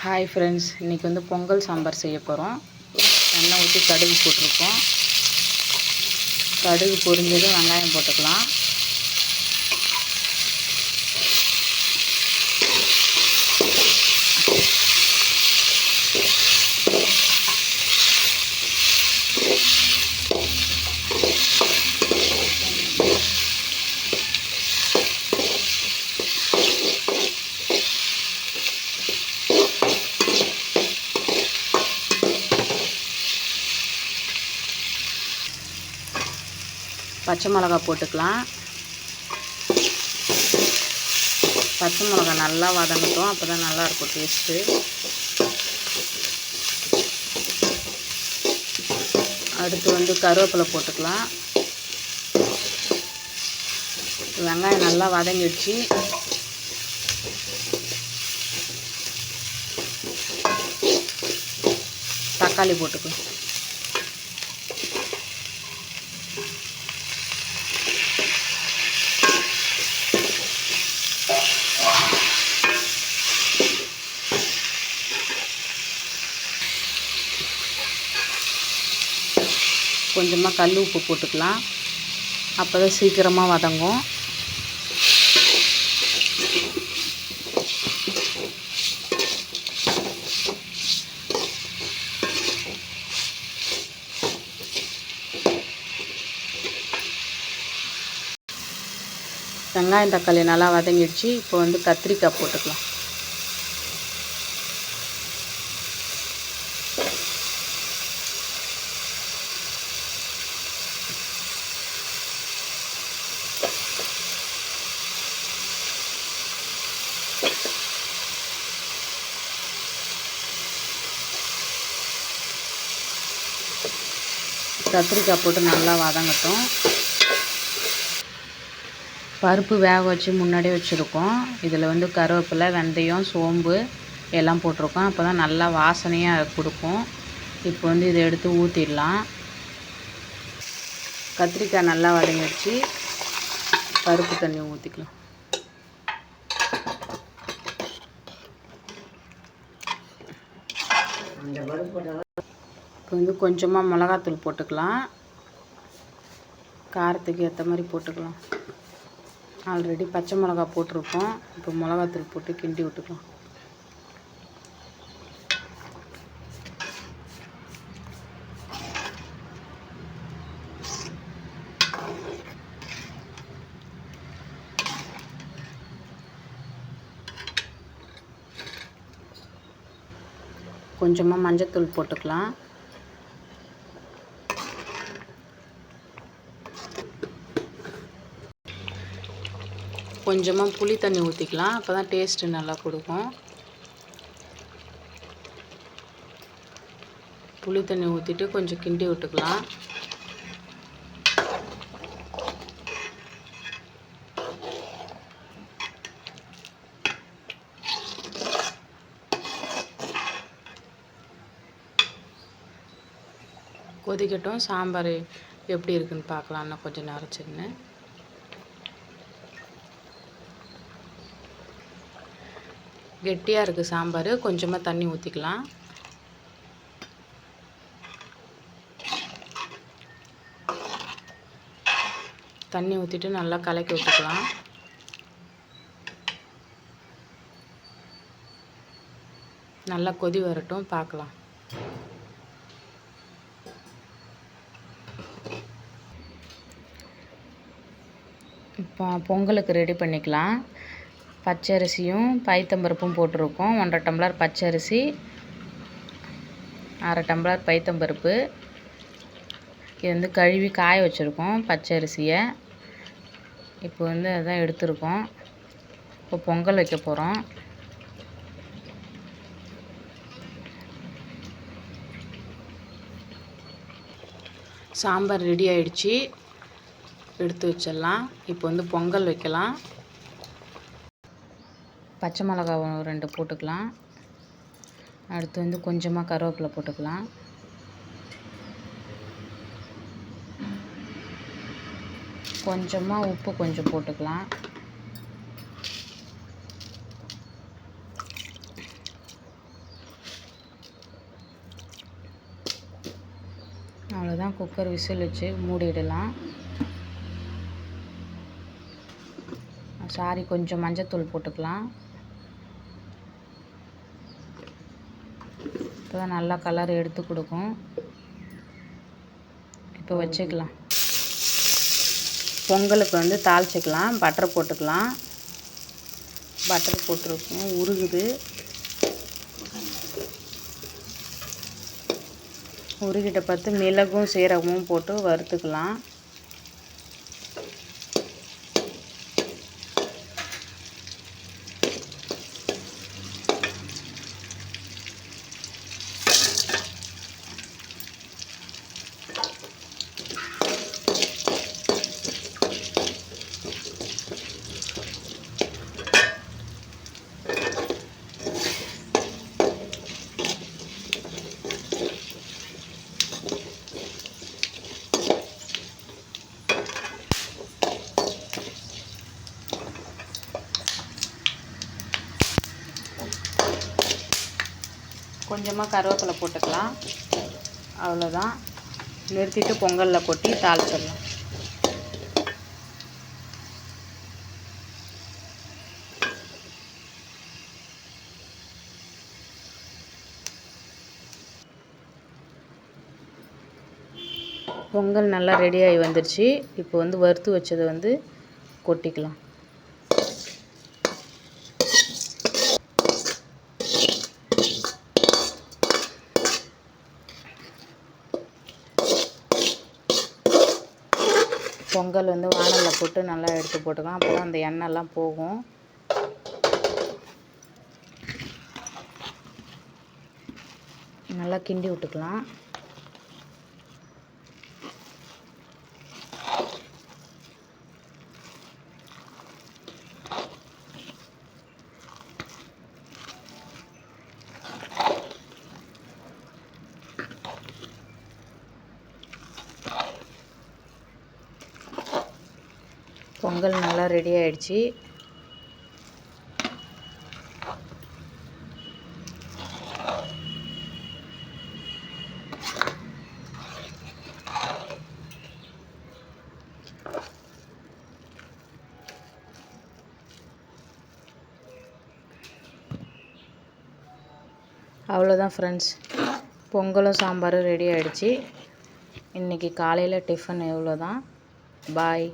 Hi friends இன்றைக்கி வந்து பொங்கல் சாம்பார் செய்ய போகிறோம் எண்ணெய் ஊற்றி கடுகு போட்டிருக்கோம். கடுகு பொரிஞ்சதும் வெங்காயம் போட்டுக்கலாம். பச்சை மிளகா போட்டுக்கலாம். பச்சை மிளகா நல்லா வதங்கட்டும் அப்போ தான் நல்லாயிருக்கும் டேஸ்ட்டு அடுத்து வந்து கருவேப்பிலை போட்டுக்கலாம். வெங்காயம் நல்லா வதங்கிடுச்சு தக்காளி போட்டுக்கலாம். கொஞ்சமாக கல் உப்பு போட்டுக்கலாம். அப்போ தான் சீக்கிரமாக வதங்கும். வெங்காயம் தக்காளி நல்லா வதங்கிடுச்சு. இப்போ வந்து கத்திரிக்காய் போட்டுக்கலாம். கத்திரிக்காய் போட்டு நல்லா வதங்கட்டும். பருப்பு வேக வச்சு முன்னாடியே வச்சுருக்கோம். இதில் வந்து கருவேப்பிலை வெந்தயம் சோம்பு எல்லாம் போட்டிருக்கோம். அப்போ தான் நல்லா வாசனையாக கொடுக்கும். இப்போ வந்து இதை எடுத்து ஊற்றிடலாம் கத்திரிக்காய் நல்லா வதங்கிடுச்சு. பருப்பு தண்ணி ஊற்றிக்கலாம் இப்போ வந்து கொஞ்சமாக மிளகாத்தூள் போட்டுக்கலாம். காரத்துக்கு ஏற்ற மாதிரி போட்டுக்கலாம். ஆல்ரெடி பச்சை மிளகா போட்டிருக்கோம் இப்போ மிளகாத்தூள் போட்டு கிண்டி விட்டுக்கலாம். கொஞ்சமாக மஞ்சத்தூள் போட்டுக்கலாம். கொஞ்சமாக புளி தண்ணி ஊற்றிக்கலாம் அப்போ தான் டேஸ்ட்டு நல்லா கொடுக்கும். புளி தண்ணி ஊற்றிட்டு கொஞ்சம் கிண்டி விட்டுக்கலாம். கொதிக்கட்டும். சாம்பார் எப்படி இருக்குன்னு பார்க்கலாம் இன்னும் கொஞ்சம் நேரம் சின்ன கெட்டியாக இருக்குது சாம்பார். கொஞ்சமாக தண்ணி ஊற்றிக்கலாம் தண்ணி ஊற்றிட்டு நல்லா கலக்கி விட்டுக்கலாம். நல்லா கொதி வரட்டும் பார்க்கலாம் இப்போ பொங்கலுக்கு ரெடி பண்ணிக்கலாம். பச்சரிசியும் பைத்தம்பருப்பும் போட்டிருக்கோம். ஒன்றரை டம்ளர் பச்சரிசி அரை டம்ளர் பைத்தம்பருப்பு. இது வந்து கழுவி காய வச்சுருக்கோம் பச்சரிசியை. இப்போ வந்து அதான் எடுத்திருக்கோம். இப்போ பொங்கல் வைக்க போகிறோம் சாம்பார் ரெடி ஆயிடுச்சு. எடுத்து வச்சிடலாம். இப்போ வந்து பொங்கல் வைக்கலாம். பச்சை மிளகா ரெண்டு போட்டுக்கலாம். அடுத்து வந்து கொஞ்சமாக கருவேப்பிலை போட்டுக்கலாம். கொஞ்சமாக உப்பு கொஞ்சம் போட்டுக்கலாம். அவ்வளோதான் குக்கர் விசில் வச்சு மூடிடலாம். சாரி கொஞ்சம் மஞ்சத்தூள் போட்டுக்கலாம். இப்போ தான் நல்லா கலர் எடுத்து கொடுக்கும். இப்போ வச்சுக்கலாம். பொங்கலுக்கு வந்து தாளிச்சிக்கலாம் பட்டர் போட்டுக்கலாம். பட்டர் போட்டிருக்கோம் உருகுது. உருகிட்ட பார்த்து மிளகும் சீரகமும் போட்டு வறுத்துக்கலாம். கொஞ்சமாக கருவேப்பிலை போட்டுக்கலாம். அவ்வளோதான் நிறுத்திட்டு பொங்கலில் கொட்டி தாளிச்சிடலாம். பொங்கல் நல்லா ரெடியாகி வந்துடுச்சு இப்போ வந்து வறுத்து வச்சதை வந்து கொட்டிக்கலாம். பொங்கல் வந்து வானலில் போட்டு நல்லா எடுத்து போட்டுக்கலாம். அப்போ தான் அந்த எண்ணெய்லாம் போகும். நல்லா கிண்டி விட்டுக்கலாம். பொங்கல் நல்லா ரெடி ஆயிடுச்சு. அவ்வளோதான் ஃப்ரெண்ட்ஸ் பொங்கலும் சாம்பாரும் ரெடி ஆகிடுச்சு இன்றைக்கி காலையில் டிஃபன் எவ்வளோ தான் பாய்